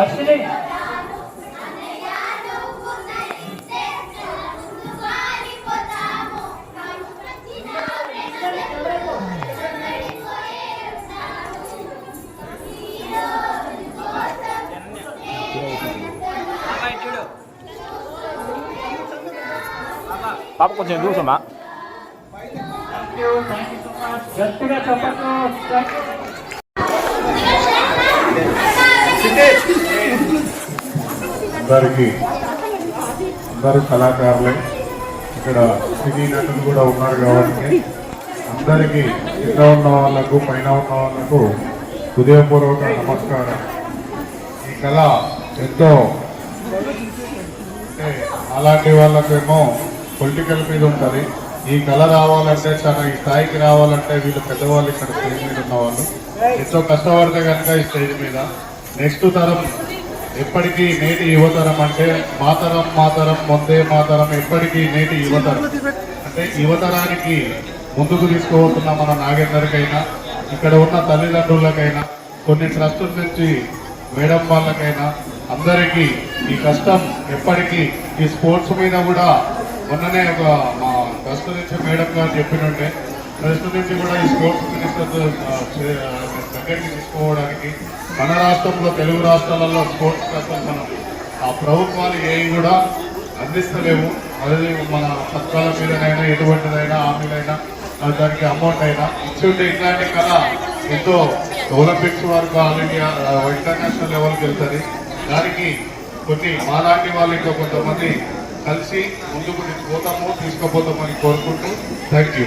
అశ్విని. పాప కొంచెం దూసమ్మా గట్టిగా చెప్పచ్చు అందరికీ అందరూ కళాకారులే ఇక్కడ సినీ నటులు కూడా ఉన్నారు కాబట్టి అందరికీ కింద ఉన్న వాళ్ళకు పైన ఉన్న వాళ్ళకు హృదయపూర్వక నమస్కారం. ఈ కళ ఎంతో అంటే అలాంటి వాళ్ళకేమో పొలిటికల్ మీద ఉంటుంది. ఈ కళ రావాలంటే చాలా ఈ స్థాయికి రావాలంటే వీళ్ళు పెద్దవాళ్ళు ఇక్కడ స్టేజ్ మీద ఉన్నవాళ్ళు. ఎంతో కష్టపడితే కనుక ఈ స్టేజ్ మీద. నెక్స్ట్ తరం ఎప్పటికీ నేటి యువతరం అంటే మాతరం మాతరం మొందే మాతరం ఎప్పటికీ నేటి యువతరం. అంటే యువతరానికి ముందుకు తీసుకుపోతున్న మన నాగేందరికైనా ఇక్కడ ఉన్న తల్లిదండ్రులకైనా కొన్ని ట్రస్టుల నుంచి మేడం వాళ్ళకైనా అందరికీ ఈ కష్టం ఎప్పటికీ ఈ స్పోర్ట్స్ మీద కూడా మొన్ననే ఒక మా ట్రస్ట్ నుంచి మేడం గారు చెప్పినుంటే ట్రస్ట్ నుంచి కూడా ఈ స్పోర్ట్స్ మినిస్టర్ దగ్గరికి తీసుకోవడానికి మన రాష్ట్రంలో తెలుగు రాష్ట్రాలలో స్పోర్ట్స్ కోసం మనం. ఆ ప్రభుత్వాలు ఏవి కూడా అందిస్తలేవు. అది మన పథకాల మీదనైనా ఎటువంటిదైనా హామీలైనా దానికి అమౌంట్ అయినా. ఇచ్చుంటే ఇట్లాంటి కళ ఎంతో ఒలింపిక్స్ వరకు ఆల్ ఇండియా ఇంటర్నేషనల్ లెవెల్కి వెళ్తుంది. దానికి కొన్ని మాలాంటి వాళ్ళు ఇంకా కొంతమంది కలిసి ముందుకు పోతాము తీసుకుపోతామని కోరుకుంటూ థ్యాంక్ యూ.